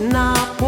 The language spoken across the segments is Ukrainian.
not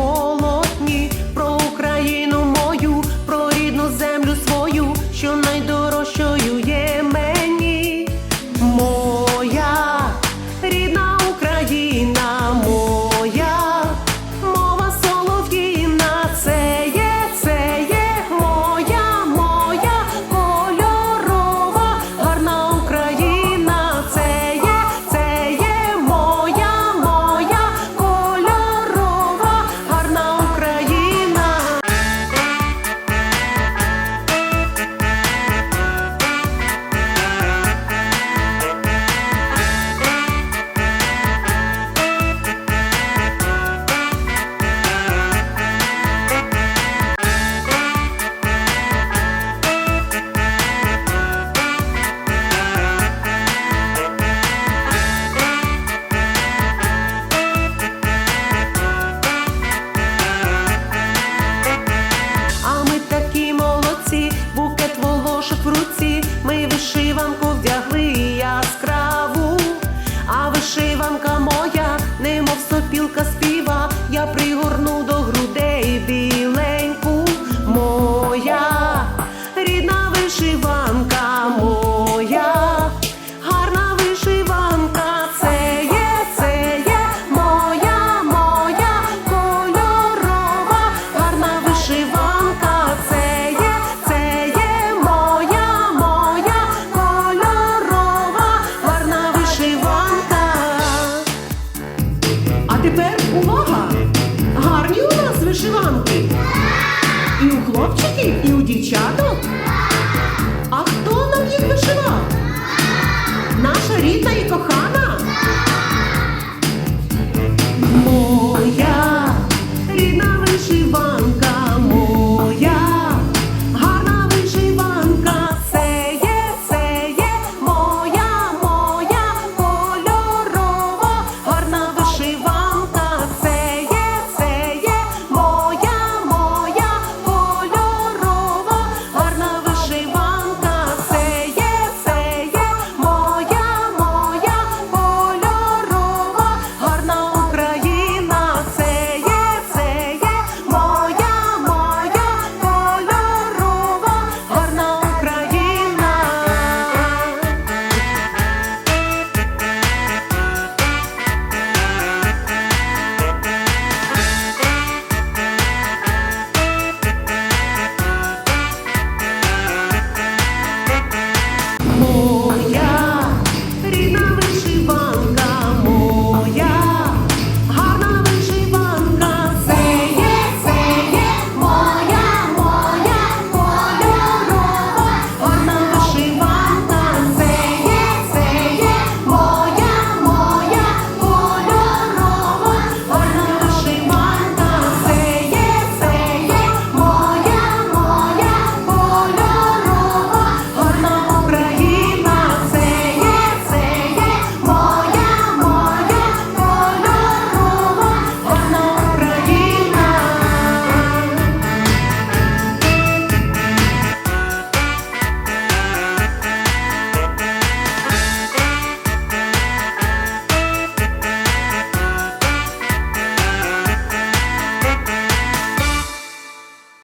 вишиванку вдягли яскраву, а вишиванка моя, немов сопілка. і у дівчаток.